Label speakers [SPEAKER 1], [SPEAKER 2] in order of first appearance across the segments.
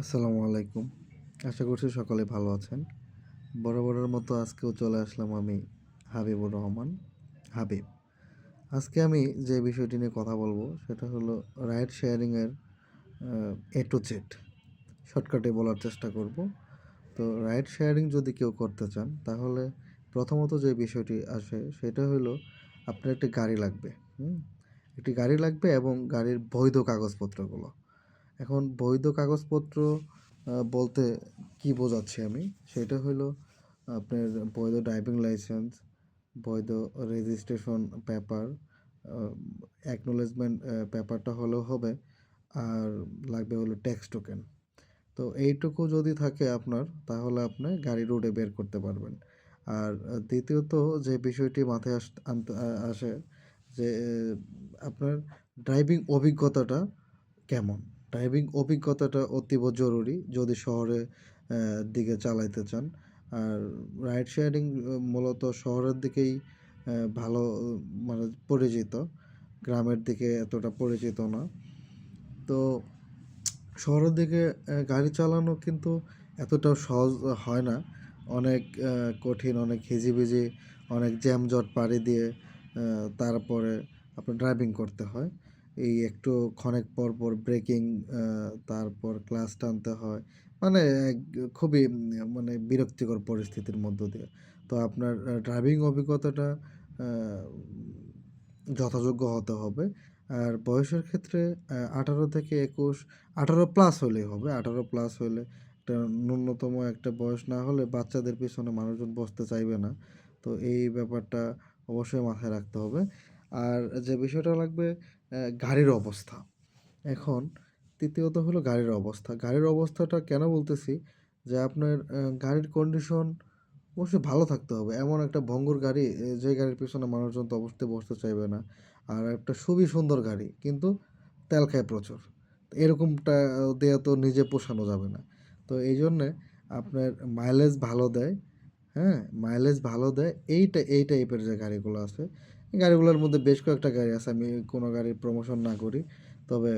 [SPEAKER 1] আসসালামু আলাইকুম। আশা করছি সকলে ভালো আছেন। বরাবরের মতো আজকেও চলে আসলাম আমি হাবিবুর রহমান। হাবিব, আজকে আমি যে বিষয়টি নিয়ে কথা বলব সেটা হলো রাইড শেয়ারিংয়ের এ টু জেড শর্টকাটে বলার চেষ্টা করব। তো রাইড শেয়ারিং যদি কেউ করতে চান, তাহলে প্রথমত যে বিষয়টি আসে সেটা হলো আপনার একটি গাড়ি লাগবে, হুম? একটি গাড়ি লাগবে এবং গাড়ির বৈধ কাগজপত্রগুলো। এখন বৈধ কাগজপত্র বলতে কি বোঝাচ্ছি আমি? সেটা হলো আপনার বৈধ ড্রাইভিং লাইসেন্স বৈধ রেজিস্ট্রেশন পেপার অ্যাকনোলেজমেন্ট পেপারটা হলেও হবে আর লাগবে হলো ট্যাক্স টোকেন তো এইটুকু যদি থাকে আপনার, তাহলে আপনি গাড়ি রোডে বের করতে পারবেন। আর দ্বিতীয়ত যে বিষয়টি মাথায় আস, আনতে আসে যে আপনার ড্রাইভিং অভিজ্ঞতাটা কেমন? ড্রাইভিং অভিজ্ঞতাটা অতীব জরুরি যদি শহরে দিকে চালাইতে চান। আর রাইড শেয়ারিং মূলত শহরের দিকেই ভালো মানে পরিচিত। গ্রামের দিকে এতটা পরিচিত না। তো শহরের দিকে গাড়ি চালানো কিন্তু এতটাও সহজ হয় না। অনেক কঠিন, অনেক হিজিবিজি, অনেক জ্যামজট পাড়ি দিয়ে তারপরে আপনার ড্রাইভিং করতে হয়। এই একটু ক্ষণেক পর পর ব্রেকিং তারপর ক্লাস টানতে হয়। মানে খুবই মানে বিরক্তিকর পরিস্থিতির মধ্য দিয়ে। তো আপনার ড্রাইভিং অভিজ্ঞতাটা যথাযোগ্য হতে হবে। আর বয়সের ক্ষেত্রে আঠারো থেকে একুশ, আঠারো প্লাস হলেই হবে। আঠারো প্লাস হলে একটা ন্যূনতম একটা বয়স না হলে বাচ্চাদের পিছনে মানুষজন বসতে চাইবে না। তো এই ব্যাপারটা অবশ্যই মাথায় রাখতে হবে। আর যে বিষয়টা লাগবে গাড়ির অবস্থা। এখন তৃতীয়ত হলো গাড়ির অবস্থা। গাড়ির অবস্থাটা কেন বলতেছি? যে আপনার গাড়ির কন্ডিশন অবশ্যই ভালো থাকতে হবে। এমন একটা ভঙ্গুর গাড়ি যে গাড়ির পিছনে মানুষজন তো অবশ্যই বসতে চাইবে না। আর একটা খুবই সুন্দর গাড়ি, কিন্তু তেল খায় প্রচুর। এরকমটা দিয়ে তো নিজে পোষানো যাবে না। তো এই জন্যে আপনার মাইলেজ ভালো দেয় হ্যাঁ? মাইলেজ ভালো দেয়, এইটা, এই টাইপের যে গাড়িগুলো আছে গাড়িগুলোর মধ্যে বেশ কয়েকটা গাড়ি আছে, আমি কোনো গাড়ির প্রমোশন না করি। তবে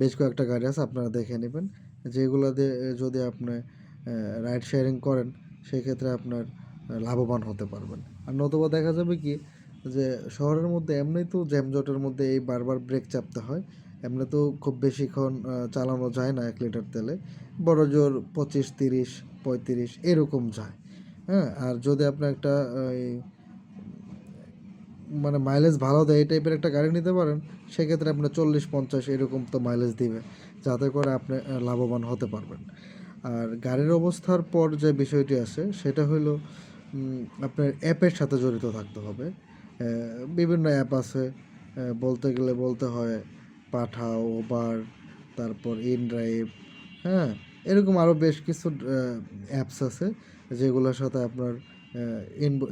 [SPEAKER 1] বেশ কয়েকটা গাড়ি আছে, আপনারা দেখে নেবেন। যেগুলো দিয়ে, যদি আপনি রাইড শেয়ারিং করেন, সেক্ষেত্রে আপনার লাভবান হতে পারবেন। আর নতুবা দেখা যাবে কি, যে শহরের মধ্যে এমনি তো জ্যামজটের মধ্যে এই বারবার ব্রেক চাপতে হয়। এমনি তো খুব বেশিক্ষণ চালানো যায় না এক লিটার তেলে। বড় জোর পঁচিশ, তিরিশ, পঁয়ত্রিশ, এরকম যায়। হ্যাঁ আর যদি আপনি একটা মানে মাইলেজ ভালো দেয় এই টাইপের একটা গাড়ি নিতে পারেন, সেক্ষেত্রে আপনার চল্লিশ, পঞ্চাশ এরকম তো মাইলেজ দিবে, যাতে করে আপনি লাভবান হতে পারবেন। আর গাড়ির অবস্থার পর যে বিষয়টি আছে সেটা হলো আপনার অ্যাপের সাথে জড়িত থাকতে হবে। বিভিন্ন অ্যাপ আছে বলতে গেলে বলতে হয় পাঠা ওবার তারপর ইনড্রাইভ হ্যাঁ এরকম আরও বেশ কিছু অ্যাপস আছে, যেগুলোর সাথে আপনার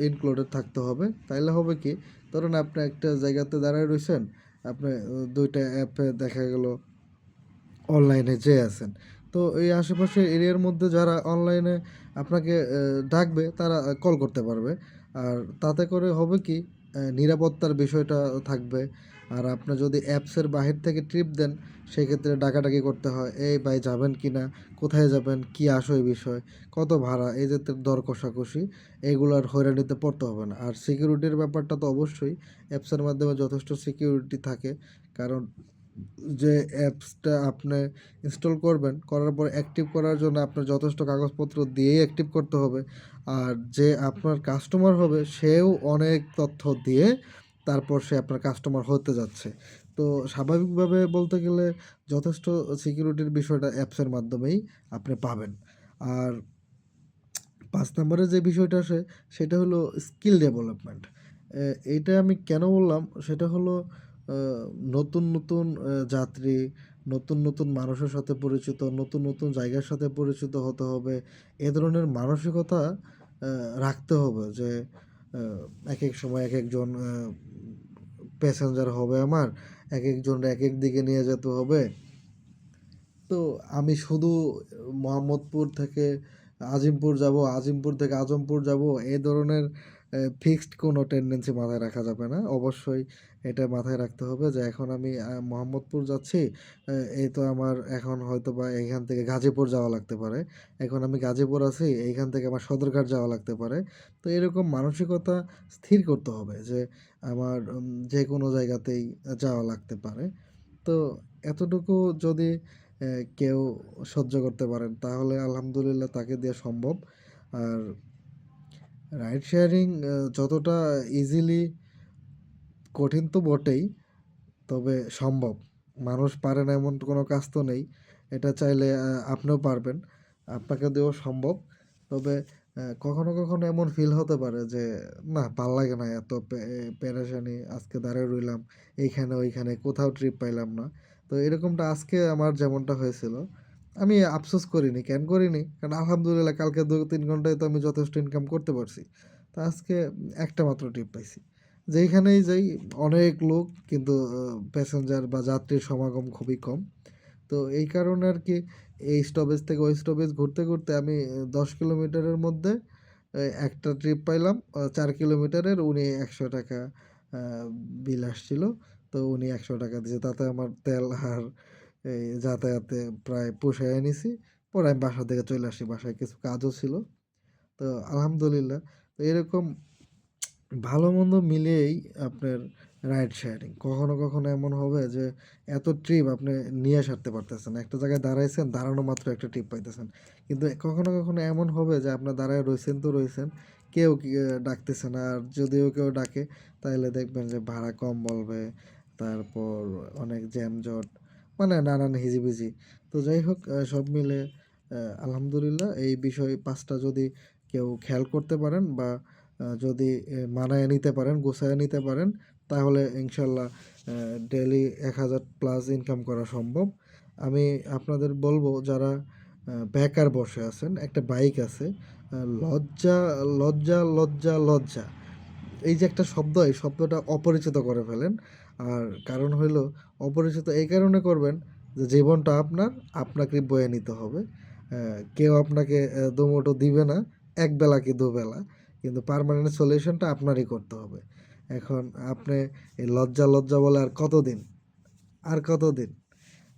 [SPEAKER 1] ইনক্লুডেড থাকতে হবে। তাইলে হবে কি? ধরুন আপনি একটা জায়গাতে দাঁড়ায় রয়েছেন আপনি দুইটা অ্যাপে দেখা গেল অনলাইনে যে আছেন। তো এই আশেপাশের এরিয়ার মধ্যে যারা অনলাইনে আপনাকে ডাকবে, তারা কল করতে পারবে। আর তাতে করে হবে কি নিরাপত্তার বিষয়টা থাকবে। আর আপনি যদি অ্যাপসের বাহির থেকে ট্রিপ দেন, সেক্ষেত্রে ডাকাডাকি করতে হয়। এই ভাই যাবেন কি না? কোথায় যাবেন? কি আসো এই বিষয়? কত ভাড়া? এই যে দর কষাকষি এইগুলোর হয়রানিতে পড়তে হবে না। আর সিকিউরিটির ব্যাপারটা তো অবশ্যই, অ্যাপসের মাধ্যমে যথেষ্ট সিকিউরিটি থাকে। কারণ যে অ্যাপসটা আপনি ইনস্টল করবেন, করার পর অ্যাক্টিভ করার জন্য আপনার যথেষ্ট কাগজপত্র দিয়েই অ্যাক্টিভ করতে হবে। আর যে আপনার কাস্টমার হবে, সেও অনেক তথ্য দিয়ে তারপর সে আপনার কাস্টমার হতে যাচ্ছে। তো স্বাভাবিকভাবে বলতে গেলে যথেষ্ট সিকিউরিটির বিষয়টা অ্যাপসের মাধ্যমেই আপনি পাবেন। আর পাঁচ নম্বরে যে বিষয়টা আসে, সেটা হলো স্কিল ডেভেলপমেন্ট এটা আমি কেন বললাম? সেটা হলো নতুন নতুন যাত্রী, নতুন নতুন মানুষের সাথে পরিচিত, নতুন নতুন জায়গার সাথে পরিচিত হতে হবে। এ ধরনের মানসিকতা রাখতে হবে যে এক এক সময় এক একজন প্যাসেঞ্জার হবে আমার, এক একজন এক এক দিকে নিয়ে যেতে হবে। তো আমি শুধু মোহাম্মদপুর থেকে আজিমপুর যাব, আজিমপুর থেকে আজমপুর যাব এই ধরনের ফিক্সড কোনো টেন্ডেন্সি মাথায় রাখা যাবে না। অবশ্যই এটা মাথায় রাখতে হবে যে এখন আমি মোহাম্মদপুর যাচ্ছি। এই তো আমার এখন হয়তো বা এখান থেকে গাজীপুর যাওয়া লাগতে পারে। এখন আমি গাজীপুর আছি, এইখান থেকে আমার সদরঘাট যাওয়া লাগতে পারে। তো এরকম মানসিকতা স্থির করতে হবে যে আমার যে কোনো জায়গাতেই যাওয়া লাগতে পারে। তো এতটুকু যদি কেউ সহ্য করতে পারেন তাহলে আলহামদুলিল্লাহ তাকে দিয়ে সম্ভব। আর রাইড শেয়ারিং যতটা ইজিলি কঠিন তো বটেই, তবে সম্ভব। মানুষ পারে না এমন কোনো কাজ তো নেই। এটা চাইলে আপনিও পারবেন। আপনাকে দিয়েও সম্ভব। তবে কখনো, কখনো এমন ফিল হতে পারে যে না ভালো লাগে না এত পে পেরেশানি। আজকে দাঁড়ায় রইলাম এইখানে ওইখানে কোথাও ট্রিপ পাইলাম না। তো এরকমটা আজকে আমার যেমনটা হয়েছিল। আমি আফসোস করিনি। কেন করিনি? কারণ আলহামদুলিল্লাহ কালকে ২-৩ ঘন্টায় তো আমি যথেষ্ট ইনকাম করতে পারছি। তো আজকে একটা মাত্র ট্রিপ পাইছি। যেইখানেই যাই অনেক লোক কিন্তু প্যাসেঞ্জার বা যাত্রীর সমাগম খুবই কম। তো এই কারণে আর কি এই স্টপেজ থেকে ওই স্টপেজ ঘুরতে, ঘুরতে আমি ১০ কিলোমিটারের মধ্যে একটা ট্রিপ পাইলাম। চার কিলোমিটারের উনি একশো টাকা বিল আসছিল। তো উনি ৳১০০ দিছে। তাতে আমার তেল আর এই যাতায়াতে প্রায় পুষাইয়া নিছি। পরে আমি বাসা থেকে চলে আসি। বাসায় কিছু কাজও ছিল। তো আলহামদুলিল্লাহ। তো এরকম ভালো-মন্দ মিলিয়েই আপনার রাইড শেয়ারিং। কখনো, কখনো এমন হবে যে এত ট্রিপ আপনি নিয়ে সারতে পারতেছেন একটা জায়গায় দাঁড়াইছেন, দাঁড়ানো মাত্র একটা ট্রিপ পাইতেছেন। কিন্তু কখনো, কখনো এমন হবে যে আপনার দাঁড়ায় রয়েছেন তো রয়েছেন কেউ ডাকতেছে না। আর যদিও কেউ ডাকে তাহলে দেখবেন যে ভাড়া কম বলবে। তারপর অনেক জ্যামজট মানে নানান হিজিবিজি। তো যাই হোক সব মিলে আলহামদুলিল্লাহ এই বিষয় পাঁচটা যদি কেউ খেয়াল করতে পারেন বা যদি মানায় নিতে পারেন, গুছাইয়া নিতে পারেন তাহলে ইনশাল্লাহ আ ডেইলি ১০০০ প্লাস ইনকাম করা সম্ভব। আমি আপনাদের বলব যারা বেকার বসে আছেন, একটা বাইক আছে। লজ্জা, লজ্জা, লজ্জা, লজ্জা। এই যে একটা শব্দ, এই শব্দটা অপরিচিত করে ফেলেন। আর কারণ হইল অপরিচিত এই কারণে করবেন যে জীবনটা আপনার, আপনাকে বয়ে নিতে হবে। কেউ আপনাকে দুমুঠো দিবে না। একবেলা কি দুবেলা। কিন্তু পার্মানেন্ট সলিউশনটা আপনারই করতে হবে। এখন আপনি এই লজ্জা, লজ্জা বলে আর কতদিন? আর কতদিন?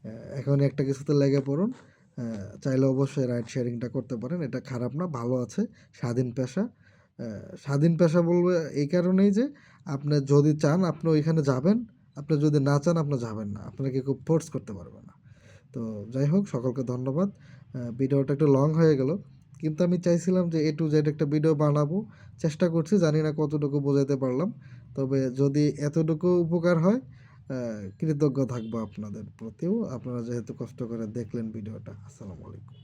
[SPEAKER 1] অ্যা এখনই একটা কিছুতে লেগে পড়ুন। চাইলে অবশ্যই রাইড শেয়ারিংটা করতে পারেন। এটা খারাপ না, ভালো আছে। স্বাধীন পেশা। স্বাধীন পেশা বলবে এই কারণেই যে আপনি যদি চান আপনি ওইখানে যাবেন। আপনি যদি না চান আপনি যাবেন না। আপনাকে খুব ফোর্স করতে পারবে না। তো যাই হোক সকলকে ধন্যবাদ। ভিডিওটা একটু লং হয়ে গেল। কিন্তু আমি চাইছিলাম যে এ টু জেড একটা ভিডিও বানাবো। চেষ্টা করছি। জানি না কতটুকু বোঝাতে পারলাম। তবে যদি এতটুকু উপকার হয় কৃতজ্ঞ থাকব আপনাদের প্রতিও। আপনারা যেহেতু কষ্ট করে দেখলেন ভিডিওটা। আসসালামু আলাইকুম।